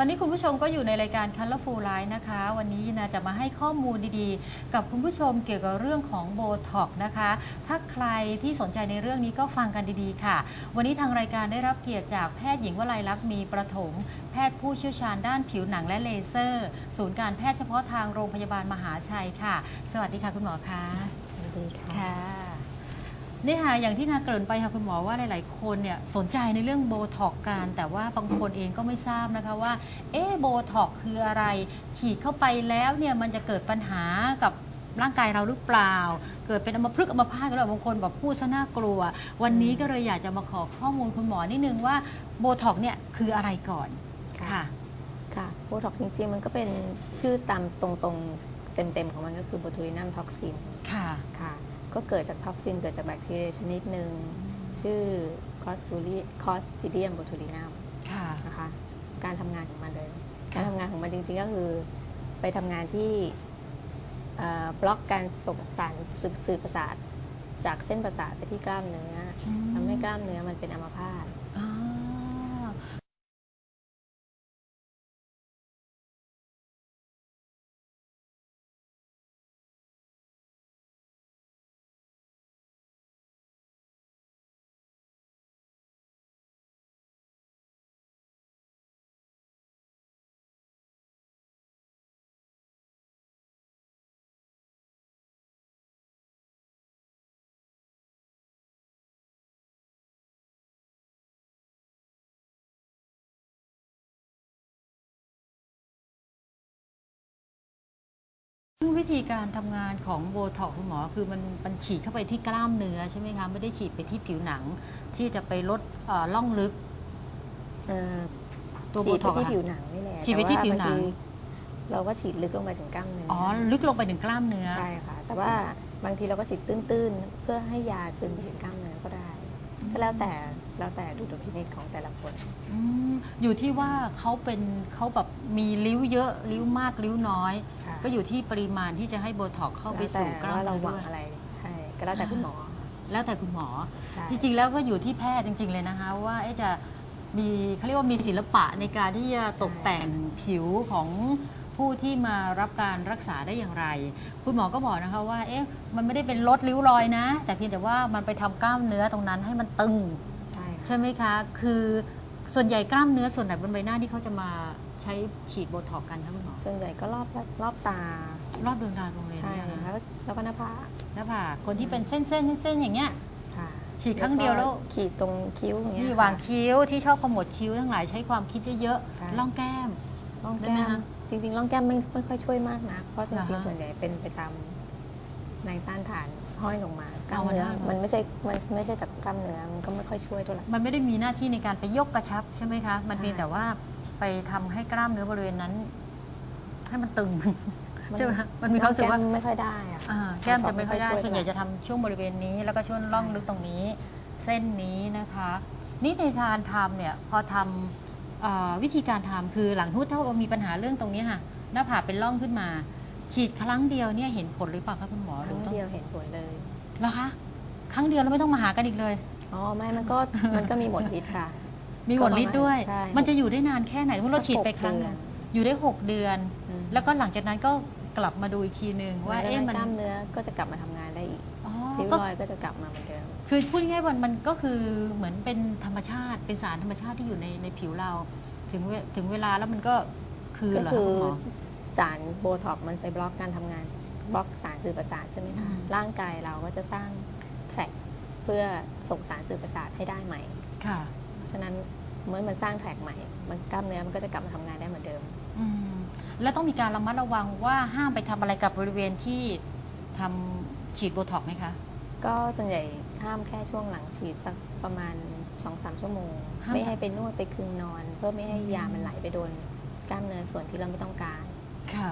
ตอนนี้คุณผู้ชมก็อยู่ในรายการ Colorful Life นะคะ วันนี้นะจะมาให้ข้อมูลดีๆ กับคุณผู้ชมเกี่ยวกับเรื่องของโบท็อกนะคะ ถ้าใครที่สนใจในเรื่องนี้ก็ฟังกันดีๆค่ะ วันนี้ทางรายการได้รับเกียรติจากแพทย์หญิงวลัยลักษณ์มีประถม แพทย์ผู้เชี่ยวชาญด้านผิวหนังและเลเซอร์ ศูนย์การแพทย์เฉพาะทางโรงพยาบาลมหาชัยค่ะ สวัสดีค่ะคุณหมอคะสวัสดีค่ะค่ะ นี่ค่ะอย่างที่นาเกริ่นไปค่ะคุณหมอว่าหลาย ๆ คนเนี่ยสนใจในเรื่องโบท็อกกันแต่ว่าบางคนเองก็ไม่ทราบนะคะว่า เอ๊ะโบท็อกคืออะไร ฉีดเข้าไปแล้วเนี่ยมันจะเกิดปัญหากับร่างกายเราหรือเปล่า เกิดเป็นอัมพฤกษ์อัมพาตกันหรือบางคนแบบพูดซะน่ากลัว วันนี้ก็เลยอยากจะมาขอข้อมูลคุณหมอนิดนึงว่าโบท็อกเนี่ยคืออะไรก่อนค่ะค่ะโบท็อกจริง ๆ มันก็เป็นชื่อตามตรงๆเต็ม ๆ ของมันก็คือโบทูลินัมท็อกซินค่ะค่ะ ก็เกิดจากท็อกซินเกิดจากแบคทีเรียชนิดหนึ่งชื่อคอสตูริคอสติเดียมโบทูลินัมค่ะนะคะ การทำงานของมันเลยค่ะการทำงานของมันจริงๆ ก็คือไปทำงานที่เอ่อบล็อกการส่งสารสื่อสื่อประสาทจากเส้นประสาทไปที่กล้ามเนื้ออมทำให้กล้ามเนื้อมันเป็นอัมพาต ซึ่งวิธีการทำงานของโบท็อกคุณหมอคือมันมันฉีดเข้าไปที่กล้ามเนื้อใช่ไหมคะไม่ได้ฉีดไปที่ผิวหนัง ที่จะไปลดเอ่อล่องลึก เอ่อตัวฉีดไป Botox ที่อะค่ะผิวหนังนี่แหละฉีดไปที่แต่าผิวหนังบาทีเราก็ฉีดลึกลงไปถึงกล้ามเนื้ออ๋อ อลึกลงไปถึงกล้ามเนื้อ ใช่ค่ะ แต่ว่าบางทีเราก็ฉีดตื้นๆ เพื่อให้ยาซึมไปถึงกล้ามเนื้อก็ได้ ก็แล้วแต่แล้วแต่ดูดุลพินิจของแต่ละคน อืมอยู่ที่ว่าเขาเป็นเขาแบบมีริ้วเยอะริ้วมากริ้วน้อย ค่ะ ก็อยู่ที่ปริมาณที่จะให้โบท็อกเข้าไปแล้วแต่สู่กล้ามว่าเราเนื้อหวัด้งวยอะไรให้ก็แล้วแต่คุณหมอแล้วแต่คุณหมอ ใช่ จริงๆแล้วก็อยู่ที่แพทย์จริง ๆเลยนะคะ ว่าเอ๊ะจะ มีเขาเรียกว่ามีศิลปะในการที่จะตกแต่งผิวของผู้ที่มารับการรักษาได้อย่างไร คุณหมอก็บอกนะคะว่า เอ๊ะ มันไม่ได้เป็นลดริ้วรอยนะ แต่เพียงแต่ว่ามันไปทำกล้ามเนื้อตรงนั้นให้มันตึง ใช่ค่ะใช่ไหมคะ คือส่วนใหญ่กล้ามเนื้อส่วนไหนบนใบหน้าที่เขาจะมาใช้ฉีดโบท็อกซ์กันคะคุณหมอ ส่วนใหญ่ก็รอบรอบตา รอบดวงตาตรงเลยใช่เนี่ยค่ะนะแล้วแล้วก็หน้าผากหน้าผากคนที่เป็นเส้นๆเส้นๆอย่างเงี้ยค่ะ ฉีดครั้งเดียวแล้วก็ขีดตรงคิ้วอย่างเงี้ยที่ค่ะวางคิ้วที่ชอบขมวดคิ้วทั้งหลายใช้ความคิดเยอะใช่ๆล่องแก้มร่องได้แก้ไหมมคะจริงๆร่องแก้มไม่ไม่ค่อยช่วยมากนะเพราะจเหรอริงคะๆส่วนใหญ่เป็นไปตามแรงต้านทานห้อยลงมากล้ามเอามาเนื้อได้เหรอมันไม่ใช่มันไม่ใช่จากกล้ามเนื้อมันก็ไม่ค่อยช่วยเท่าไหร่มันไม่ได้มีหน้าที่ในการไปยกกระชับใช่ไหมคะ มันใช่เพียงแต่ว่าไปทำให้กล้ามเนื้อบริเวณนั้น ให้มันตึง ใช่ไหมคะมันมีความรู้สึกว่าแก้ไม่ค่อยได้อะอ่าแก้มจะไม่ค่อยได้ไม่ค่อยช่วยส่วนใหญ่จะทำช่วงบริเวณนี้ แล้วก็ช่วงร่องลึกตรงนี้ เส้นนี้นะคะ นี่ในทานทำเนี่ยพอทำเอ่อวิธีการทำคือหลังทุดถ้ามีปัญหาเรื่องตรงนี้ค่ะหน้าผากเป็นร่องขึ้นมา ฉีดครั้งเดียวเนี่ยเห็นผลหรือเปล่าคะคุณหมอคหรืรั้องต้องเดียวเห็นผลเลย เหรอคะครั้งเดียวแล้วไม่ต้องมาหากันอีกเลย อ๋อไม่มันก็มันก็มีหมดฤทธิ์ค่ะ มีหมดฤทธิ์ด้วย ใช่ มันจะอยู่ได้นานแค่ไหนเมื่อเราฉีดไปครั้งหนึ่งอยู่ได้6เดือน อืมแล้วก็หลังจากนั้นก็ กลับมาดูอีกทีหนึ่งว่าแล้วเอ๊ะมันกล้ามเนื้อก็จะกลับมาทำงานได้อีกอ๋อริ้วก็รอยก็จะกลับมาเหมือนเดิม คือพูดง่ายๆว่ามันก็คือเหมือนเป็นธรรมชาติ เป็นสารธรรมชาติที่อยู่ในในผิวเรา ถึงเวถึงเวลาแล้วมันก็คืนก็เหรอคืคะอคุณหมอสารโบท็อกซ์มันไปบล็อกการทำงาน บล็อกสารสื่อประสาทใช่ไหมอืคะมร่างกายเราก็จะสร้างแทร็กเพื่อส่งสารสื่อประสาทให้ได้ใหม่ ค่ะเพราะฉะนั้นเมื่อมันสร้างแทร็กใหม่ มันกล้ามเนื้อมันก็จะกลับมาทำงานได้เหมือนเดิมอืม แล้วต้องมีการระมัดระวังว่าห้ามไปทำอะไรกับบริเวณที่ทำฉีดโบท็อกซ์ไหมคะ ก็ส่วนใหญ่ห้ามแค่ช่วงหลังฉีดสักประมาณ2อสชั่วโมง ห้าม ไม่ให้ไปนวดไปคึงนอน เพื่อไม่ให้ยามันไหลไปโดนกล้ามเนื้อส่วนที่เราไม่ต้องการ ค่ะ